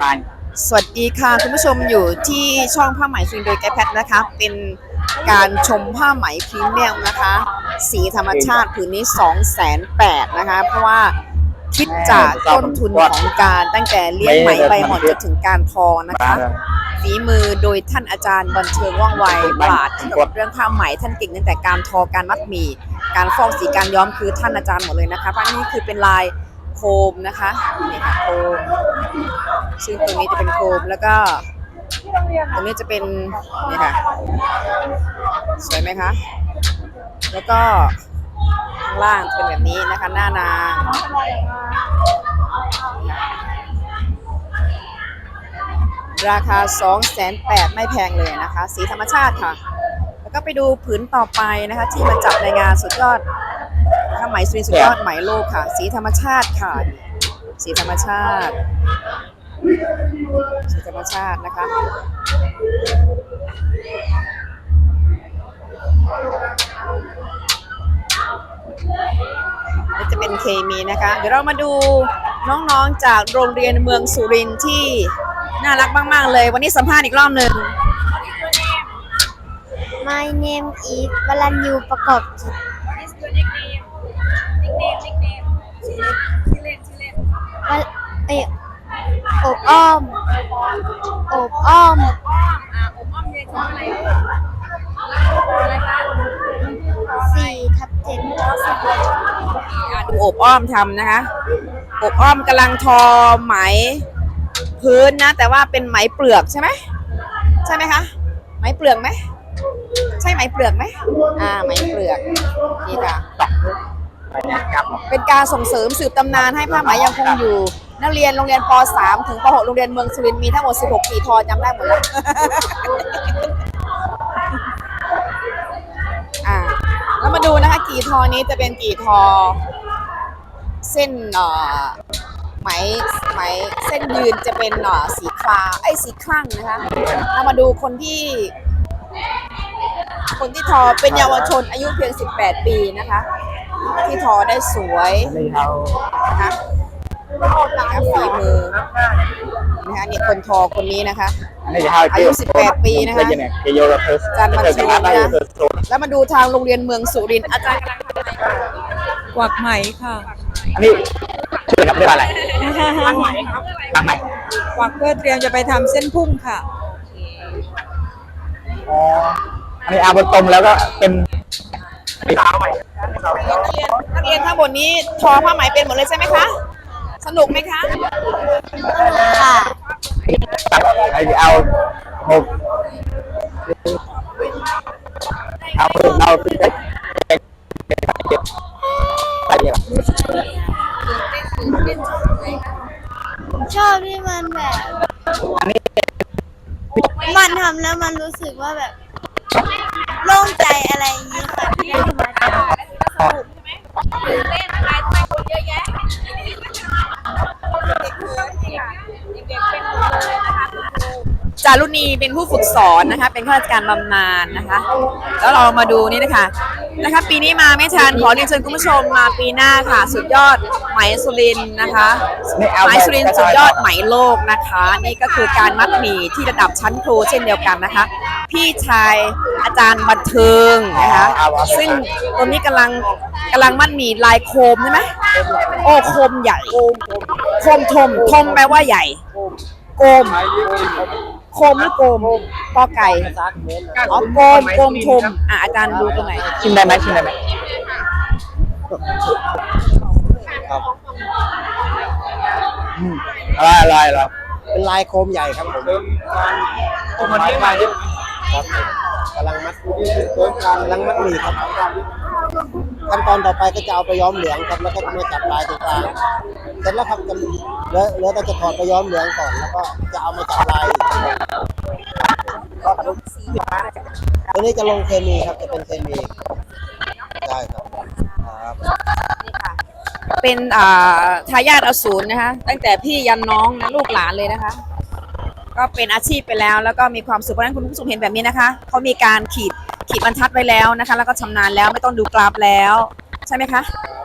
บายสวัสดีค่ะ คุณผู้ชมอยู่ที่ช่องผ้าไหมฟินโดยแกแพทนะคะ เป็นการชมผ้าไหมพรีเมียมนะคะ สีธรรมชาติผืนนี้2 8 0 0 0นะคะ เพราะว่าคิดจากต้นทุนของการตั้งแต่เลี้ยงไหมใบหมอนจนถึงการทอนะคะฝีมือโดยท่านอาจารย์บันเทิงว่องไวปราดเกี่ยวกับเรื่องผ้าไหมท่านเก่งตั้งแต่การทอการมัดหมี่การฟอกสีการย้อมคือท่านอาจารย์หมดเลยนะคะเพราะนี่คือเป็นลาย โคมนะคะนี่ค่ะโคมซึ่งตรงนี้จะเป็นโคมแล้วก็ตรงนี้จะเป็นนี่ค่ะสวยไหมคะ แล้วก็ข้างล่างจะเป็นแบบนี้นะคะหน้านางราคา2 8 0 0 0ไม่แพงเลยนะคะ สีธรรมชาติค่ะ แล้วก็ไปดูผืนต่อไปนะคะ ที่มาจับในงานสุดยอด นะคะไหมสุรินทร์สุดยอดไหมโลกค่ะ สีธรรมชาติค่ะ สีธรรมชาติ สีธรรมชาตินะคะนี่จะเป็นเคมีนะคะ เดี๋ยวเรามาดูน้องๆจากโรงเรียนเมืองสุรินทร์ที่น่ารักมากๆเลย วันนี้สัมภาษณ์อีกรอบหนึ่ง My name is วรัญยูประกอบกิจ What เอยอบอ้อม อบอ้อมอ้อม อ่าอบอ้อมเรียนชั้นอะไรลูกอะไรคะสี่ทับเจ็ดอะดูอบอ้อมทำนะคะ อบอ้อมกำลังทอไหม พื้นนะ แต่ว่าเป็นไหมเปลือกใช่ไหมใช่ไหมคะไหมเปลือกไหมใช่ไหมเปลือกไหมอ่าไหมเปลือกนี่ค่ะ เป็นการส่งเสริมสืบตำนานให้ผ้าไหมยังคงอยู่ นักเรียนโรงเรียนป .3 ถึงป .6 โรงเรียนเมืองสุรินทร์มีทั้งหมด 16กี่ทอจำได้หมดแล้วอ่าแล้วมาดูนะคะกี่ทอนี้จะเป็นกี่ทอ เส้นเอ่อไหมไหมเส้นยืนจะเป็นเอ่อสีคลาไอ้สีคลั่งนะคะเรามาดูคนที่คนที่ทอเป็นเยาวชนอายุเพียง 18 ปีนะคะ ที่ทอได้สวยนี่เขานะคะนะคะฝีมือนะคะนี่คนทอคนนี้นะคะอันนี้เขาอายุ 18 ปีนะคะเยเกโยโรเทสจานมันเจอชูกันนะได้เจอโซนแล้วมาดูทางโรงเรียนเมืองสุรินทร์อาจารย์กำลังทำอะไรคะกวักไหมค่ะอันนี้ชื่ออะไรครับเรียกว่าอะไรบางไหมบางไหมกวักเพื่อเตรียมจะไปทำเส้นพุ่งค่ะอ๋ออันนี้อาบนตรงแล้วก็เป็นไปเท้าใหม่ นักเรียนนักเรียนทั้งหมดนี้ทอผ้าไหมเป็นหมดเลยใช่ไหมคะ สนุกไหมคะค่ะไอเอาหกเอาเราไปเก็บเก็บเก็บเก็บไปเก็บชอบที่มันแบบ มันทำแล้วมันรู้สึกว่าแบบโล่งใจอะไรอย่างนี้ค่ะ เด็กเขินจริงค่ะเด็กๆเป็นหมดเลยนะคะคุณครูจารุณีเป็นผู้ฝึกสอนนะคะ เป็นข้าราชการบำนาญนะคะ แล้วเรามาดูนี่นะคะนะคะ ปีนี้มาไม่ทันขอเรียนเชิญคุณผู้ชมมาปีหน้าค่ะ สุดยอดไหมสุรินทร์นะคะนี่เอาไหมสุรินทร์สุดยอดไหมโลกนะคะ นี่ก็คือการมัดหมี่ที่ระดับชั้นครูเช่นเดียวกันนะคะ พี่ชาย อาจารย์บันเทิงนะคะซึ่งตรงนี้กำลังกำลังมัดหมี่ลายโคมใช่ไหมโอ้โคมใหญ่โคมทมทมแปลว่าใหญ่โกม โคมหรือโกมกอไก่อ๋อโกมโกมชมอะอาจารย์ดูตรงไหนชิมได้ไหมชิมได้ไหมอืมอร่อยอร่อยอร่อยเป็นลายโคมใหญ่ครับผมตัวมันนี้มาเยอะครับ กำลังมัดกำลังมัดหมี่ครับขั้นตอนต่อไปก็จะเอาไปย้อมเหลืองครับแล้วก็มาจับลายตรงกลางเสร็จแล้วครับจะเหลือเหลือแต่จะถอดไปย้อมเหลืองก่อนแล้วก็จะเอามาจับลายตัวนี้จะลงเคมีครับจะเป็นเคมีได้ครับครับเป็นอาทายาทอสูรนะคะ ตั้งแต่พี่ยันน้องนะลูกหลานเลยนะคะ ก็เป็นอาชีพไปแล้ว แล้วก็มีความสุขเพราะฉะนั้นคุณผู้ชมเห็นแบบนี้นะคะเขามีการขีดขีดบรรทัดไว้แล้วนะคะ แล้วก็ชำนาญแล้วไม่ต้องดูกราฟแล้ว ใช่ไหมคะ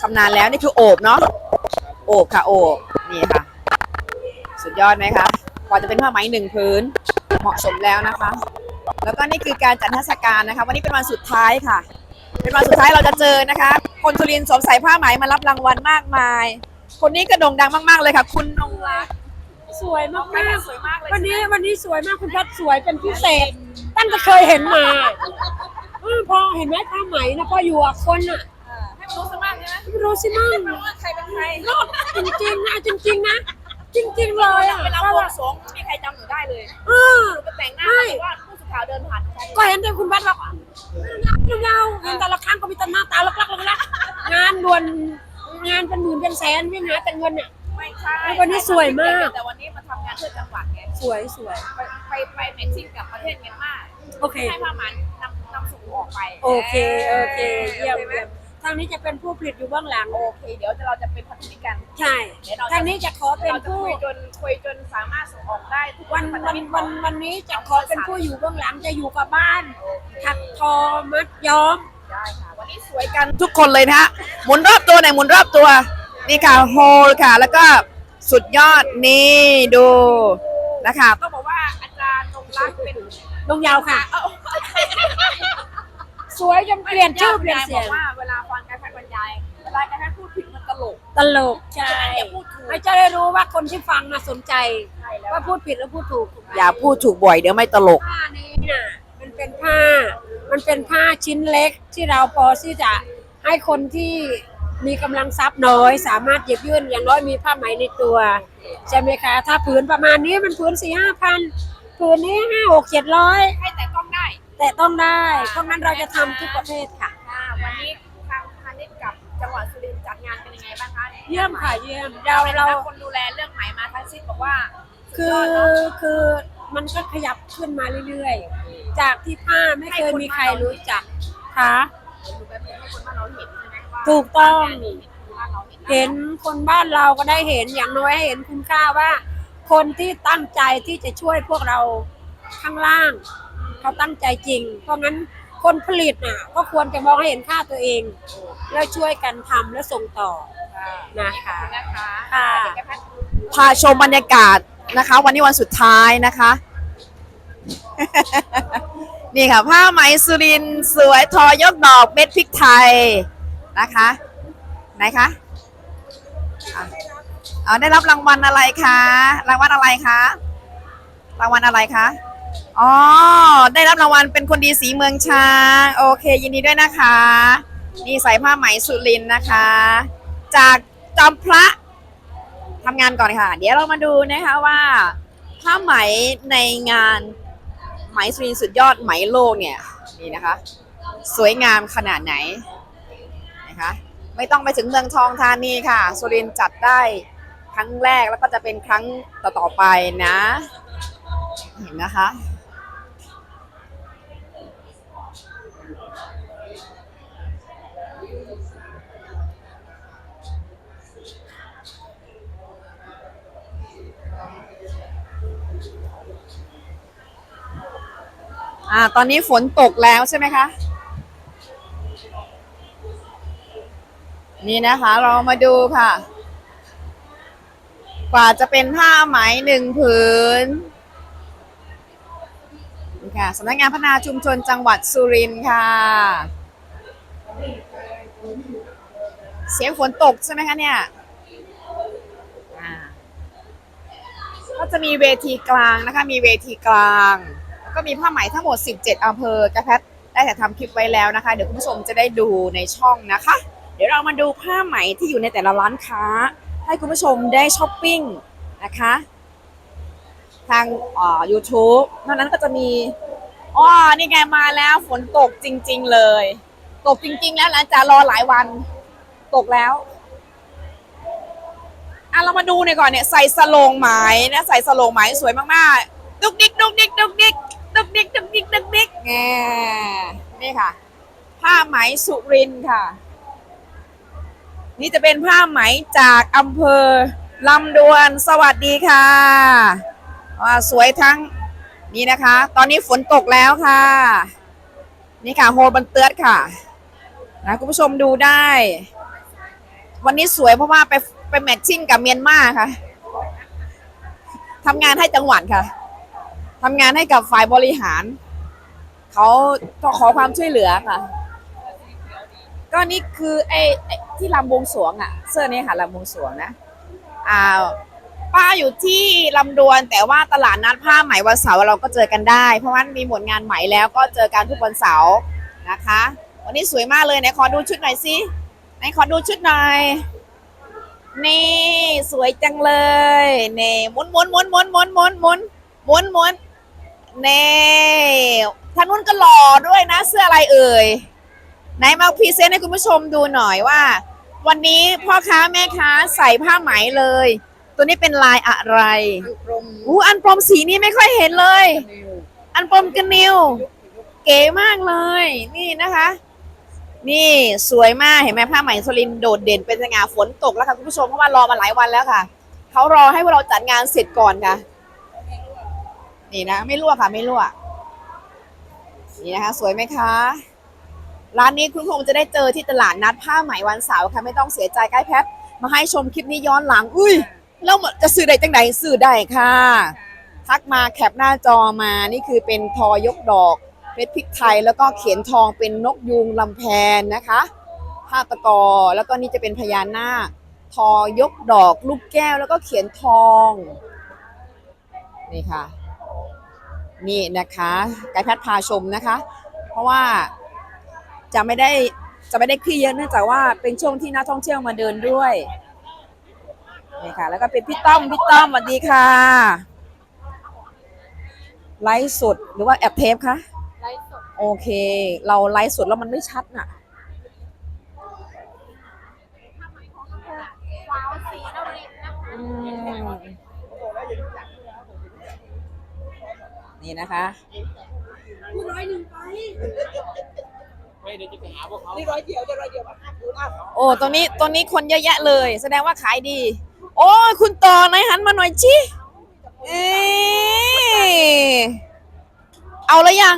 ชำนาญแล้วนี่คือโอบเนาะโอบค่ะโอบนี่ค่ะ สุดยอดไหมคะกว่าจะเป็นผ้าไหมหนึ่งพื้นเหมาะสมแล้วนะคะ แล้วก็นี่คือการจัดเทศกาลนะคะ วันนี้เป็นวันสุดท้ายค่ะ เป็นวันสุดท้ายเราจะเจอนะคะ คนทุรินทร์สวมใส่ผ้าไหมมารับรางวัลมากมาย คนนี้กระโด่งดังมาก ๆเลยค่ะ คุณนงรัก สวยมากแม่สวยมากเลยวันนี้วันนี้สวยมากคุณพัดสวยเป็นพิเศษ ตั้งแต่เคยเห็นมาเออพอเห็นไหมผ้าไหมนะพออยู่กับคนอะให้มันรู้สักมากใช่ไหมไม่รู้สิมั่งว่าใครเป็นใครรอดจริงๆนะจริงๆนะ จริงๆเลยอะเวลาเพราะบวว่างสรวงไม่มีใครจำหนูได้เลยเออหนูก็แต่งหน้าใช่แต่ว่าผู้สื่อข่าวเดินผ่านใครก็เห็นแต่คุณพัดบอกว่ายาวๆเห็นแต่ละครั้งก็มีแต่หน้าตาลักๆลักๆงานด่วนงานเป็นหมื่นเป็นแสนวิ่งหาแต่เงินอะไม่ใช่วันนี้สวยมาก สวยสวย ไปไปไปแมทชิ่งกับประเทศเมียนมาโอเค ให้ผ้ามันนำนำส่งออกไปโอเค โอเค เยี่ยมเยี่ยมทางนี้จะเป็นผู้ผลิตอยู่เบื้องหลัง โอเค เดี๋ยวเราจะเป็นพันธมิตรกัน ใช่ทางนี้จะขอเป็นเราจะผู้คุยจนคุยจนสามารถส่งออกได้ทุกวันพันธวันมิตรวันวันนี้จะขอเป็นผู้อยู่เบื้องหลังจะอยู่กับบ้าน ถักทอมัดย้อม ได้ค่ะ วันนี้สวยกันทุกคนเลยนะฮะหมุนรอบตัวหน่อยหมุนรอบตัว นี่ค่ะโฮลค่ะ แล้วก็สุดยอดนี่ดู นะคะต้องบอกว่าอาจารย์นงรักเป็นลงยาวค่ะ สวยจนเปลี่ยนชื่อเปลี่ยนเสียบงอกว่าเวลาฟังการแพทย์บรรยายเวลาการแพทย์พูดผิดมันตลกตลกใช่อย่าพูดถูกให้จะได้รู้ว่าคนที่ฟังมาสนใจว่าพูดผิดหรือพูดถูกถูกไหมอย่าพูดถูกบ่อยเดี๋ยวไม่ตลกผ้านี้น่ะมันเป็นผ้า มันเป็นผ้าชิ้นเล็กที่เราพอที่จะให้คนที่ มีกำลังทรัพย์น้อย สามารถหยิบยื่นอย่างน้อยมีผ้าไหมในตัว ใช่ไหมคะ ถ้าผืนประมาณนี้มันผืนสี่ห้าพันผืนนี้ห้าหกเจ็ดร้อยให้แต่ต้องได้ แต่ต้องได้เพราะงั้นเราจะทำทุกประเภทค่ะค่ะวันนี้ทางพาณิชย์กับจังหวัดสุรินทร์จัดงานเป็นยังไงบ้างคะเยี่ยมค่ะเยี่ยมเราเราเราคนดูแลเรื่องไหมมาทั้งสิ้นบอกว่า คือคือมันก็ขยับขึ้นมาเรื่อยๆ จากที่ผ้าไม่เคยมีใครรู้จักค่ะ ถูกต้องบ้านเราเห็นเห็นคนบ้านเราก็ได้เห็นอย่างน้อยให้เห็นคุณค่าว่า คนที่ตั้งใจที่จะช่วยพวกเราข้างล่าง เขาตั้งใจจริง เพราะงั้นคนผลิตน่ะ ก็ควรจะมองให้เห็นค่าตัวเอง แล้วช่วยกันทำและส่งต่อนะคะนะคะค่ะ พาชมบรรยากาศนะคะ วันนี้วันสุดท้ายนะคะ นี่ค่ะ ผ้าไหมสุรินทร์สวยทอยกดอกเม็ดพริกไทย นะคะไหนคะอ๋อได้รับรางวัลอะไรคะรางวัลอะไรคะรางวัลอะไรคะอ๋อได้รับรางวัลเป็นคนดีสีเมืองช้างโอเค ยินดีด้วยนะคะนี่ใส่ผ้าไหมสุรินนะคะ จากจอมพระทำงานก่อนค่ะ เดี๋ยวเรามาดูนะคะว่า ผ้าไหมในงานไหมสุรินสุดยอดไหมโลกเนี่ยนี่นะคะ สวยงามขนาดไหน นะคะ ไม่ต้องไปถึงเมืองทองธานีค่ะ สุรินจัดได้ครั้งแรกแล้วก็จะเป็นครั้งต่อๆไปนะ เห็นนะคะอ่าตอนนี้ฝนตกแล้วใช่ไหมคะ นี่นะคะเรามาดูค่ะ กว่าจะเป็นผ้าไหมหนึ่งผืนนี่ค่ะสำนักงานพัฒนาชุมชนจังหวัดสุรินทร์ค่ะ เสียงฝนตกใช่ไหมคะเนี่ยก็จะมีเวทีกลางนะคะ มีเวทีกลาง ก็มีผ้าไหมทั้งหมด 17อำเภอกระแพทได้แต่ทำคลิปไว้แล้วนะคะ เดี๋ยวคุณผู้ชมจะได้ดูในช่องนะคะ ดี๋ยวเรามาดูผ้าไหมที่อยู่ในแต่ละร้านค้า ให้คุณผู้ชมได้ช้อปปิ้งนะคะ ทางอ่า YouTube นอกนั้นก็จะมีอ๋อนี่ไงมาแล้วฝนตกจริง ๆ เลย ตกจริง ๆ แล้วหลังจากรอหลายวันตกแล้วอะเรามาดูหน่อยก่อนเนี่ยใส่สโลงไหมนะใส่สโลงไหมสวยมากๆดุกดิกดุกดิกดุกดิกดุกดิกดุกดิกดุกดิกแงนี่ค่ะ ผ้าไหมสุรินค่ะ นี่จะเป็นผ้าไหมจากอำเภอลำดวนสวัสดีค่ะว่าสวยทั้งนี่นะคะ ตอนนี้ฝนตกแล้วค่ะ นี่ค่ะโฮลบันเตือดค่ะนะคุณผู้ชมดูได้ วันนี้สวยเพราะว่าไปไปแมทชิ่งกับเมียนมาค่ะทำงานให้จังหวัดค่ะทำงานให้กับฝ่ายบริหาร เขาขอความช่วยเหลือค่ะ ก็นี่คือไอ้ไอ้ที่ลำบวงสวงอะ เสื้อนี้ค่ะลำบวงสวงนะอ่าป้าอยู่ที่ลำดวน แต่ว่าตลาดนัดผ้าไหมวันเสาร์เราก็เจอกันได้ เพราะว่ามีหมดงานไหมแล้วก็เจอกันทุกวันเสาร์นะคะ วันนี้สวยมากเลยไหนขอดูชุดหน่อยสิไหนขอดูชุดหน่อยนี่สวยจังเลยนี่หมุนหมุนหมุนหมุนหมุนหมุนหมุนหมุนหมุนนี่ท่านนู้นก็หล่อด้วยนะ เสื้ออะไรเอ่ย ไหนมาพรีเซนต์ให้คุณผู้ชมดูหน่อยว่า วันนี้พ่อค้าแม่ค้าใส่ผ้าไหมเลย ตัวนี้เป็นลายอะไรอู้อันปลอมสีนี้ไม่ค่อยเห็นเลย อันปลอมกันนิว เก๋มากเลย นี่นะคะ นี่สวยมากเห็นไหมผ้าไหมสุรินทร์โดดเด่นเป็นสง่าฝนตกแล้วค่ะคุณผู้ชมเพราะว่ารอมาหลายวันแล้วค่ะเขารอให้พวกเราจัดงานเสร็จก่อนค่ะ นี่นะ ไม่รั่วค่ะ ไม่รั่วนี่นะคะ สวยไหมคะ ร้านนี้คุณคงจะได้เจอที่ตลาดนัดผ้าไหมวันเสาร์ค่ะไม่ต้องเสียใจใกล้แพทมาให้ชมคลิปนี้ย้อนหลัง อุ้ยแล้วจะซื้อได้จังไหนซื้อได้ค่ะ ทักมาแคปหน้าจอมานี่คือเป็นทอยกดอกเพชรพริกไทยแล้วก็เขียนทองเป็นนกยูงลำแพนนะคะผ้าตะกอแล้วก็นี่จะเป็นพญานาคทอยกดอกลูกแก้วแล้วก็เขียนทองนี่ค่ะ นี่นะคะไกด์แพทย์พาชมนะคะ เพราะว่า จะไม่ได้จะไม่ได้คลี่เยอะเนื่องจากว่าเป็นช่วงที่นักท่องเที่ยวมาเดินด้วยนี่ค่ะ แล้วก็เป็นพี่ต้อมพี่ต้อมสวัสดีค่ะ ไลฟ์สดหรือว่าแอบเทปคะไลฟ์สดโอเค เราไลฟ์สดแล้วมันไม่ชัดน่ะอืมนี่ นะคะโอ้ตัวนี้ตัวนี้คนเยอะแยะเลย แสดงว่าขายดี โอ้ยคุณต่อไหนหันมาหน่อยจิเอ๊ะเอาแล้วยัง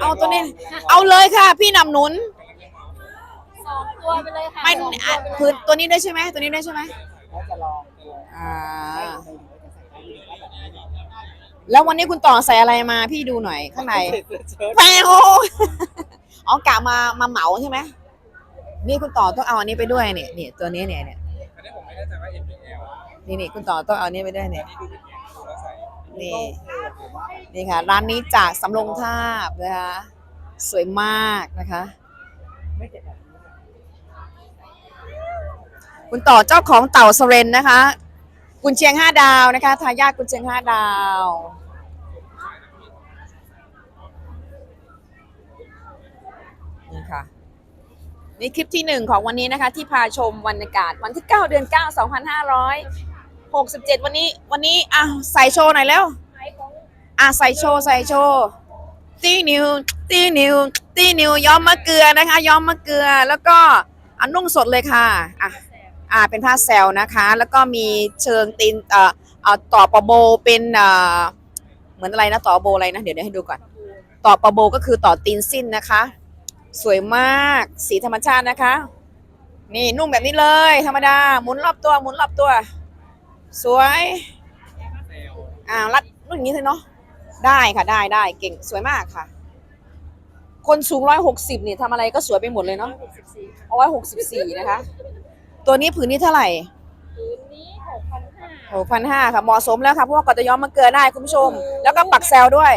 เอาตัวนี้ เอาเลยค่ะ พี่นำหนุนสองตัวไปเลยค่ะไม่อะคือตัวนี้ด้วยใช่ไหมตัวนี้ด้วยใช่ไหมอ่า แล้ววันนี้คุณต่อใส่อะไรมาพี่ดูหน่อยข้างในแปโอ อ๋อกะมามาเหมาใช่ไหมนี่คุณต่อต้องเอาอันนี้ไปด้วยเนี่ยเนี่ยตัวนี้เนี่ยเนี่ยนี่นี่คุณต่อต้องเอาอันนี้ไปด้วยเนี่ยนี่นี่ค่ะ ร้านนี้จากสำโรงทาบนะคะสวยมากนะคะ คุณต่อเจ้าของเต่าสเรนนะคะ กุนเชียงห้าดาวนะคะทายาทกุนเชียงห้าดาว นี่ค่ะ นี่คลิปที่หนึ่งของวันนี้นะคะ ที่พาชมบรรยากาศวันที่ 9 เดือน 9 2567 วันนี้วันนี้อะใส่โชว์หน่อยแล้วอะใส่โชว์ใส่โชว์ตีนิวตีนิวตีนิวย้อมมะเกลือนะคะ ย้อมมะเกลือแล้วก็อันนุ่งสดเลยค่ะอะอ่าเป็นผ้าแซลนะคะ แล้วก็มีเชิงตีนเอ่อเอ่อต่อปะโบเป็นเอ่อเหมือนอะไรนะต่อโบอะไรนะเดี๋ยวเดี๋ยวให้ดูก่อน ต่อปะโบก็คือต่อตีนสิ้นนะคะ สวยมากสีธรรมชาตินะคะ นี่นุ่งแบบนี้เลย ธรรมดาหมุนรอบตัวหมุนรอบตัว สวยอ่ารัดนุ่งอย่างนี้เลยเนาะได้ค่ะได้ได้เก่งสวยมากค่ะ คนสูงร้อยหกสิบนี่ทำอะไรก็สวยไปหมดเลยเนาะร้อยหกสิบสี่นะคะ ตัวนี้ผืนนี้เท่าไหร่ผืนนี้หกพันห้าหกพันห้าค่ะเหมาะสมแล้วค่ะเพราะว่าก็จะย้อมมะเกลือได้คุณผู้ชม แล้วก็ปักแซลด้วย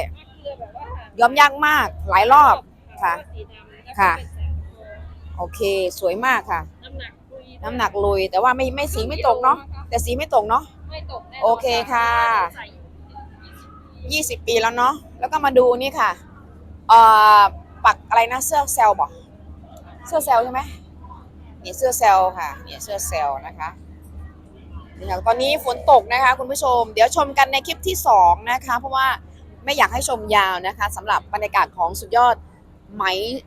ย้อมยากมากหลายรอบค่ะ ค่ะ โอเค สวยมากค่ะน้ำหนักลุย แต่ว่าไม่ไม่สีไม่ตกเนาะ แต่สีไม่ตกเนาะโอเคค่ะยี่สิบปีแล้วเนาะ แล้วก็มาดูนี่ค่ะ เอ่อ ปักอะไรนะ เสื้อเซลบอก เสื้อเซลใช่ไหมนี่เสื้อเซลค่ะ นี่เสื้อเซลนะคะนี่ค่ะตอนนี้ฝนตกนะคะ คุณผู้ชม เดี๋ยวชมกันในคลิปที่สองนะคะ เพราะว่าไม่อยากให้ชมยาวนะคะสำหรับบรรยากาศของสุดยอด ไหม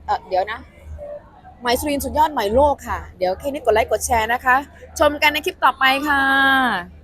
เเดี๋ยวนะไหมสุรินสุดยอดไหมโลกค่ะ เดี๋ยวแค่นี้กดไลค์กดแชร์นะคะ ชมกันในคลิปต่อไปค่ะ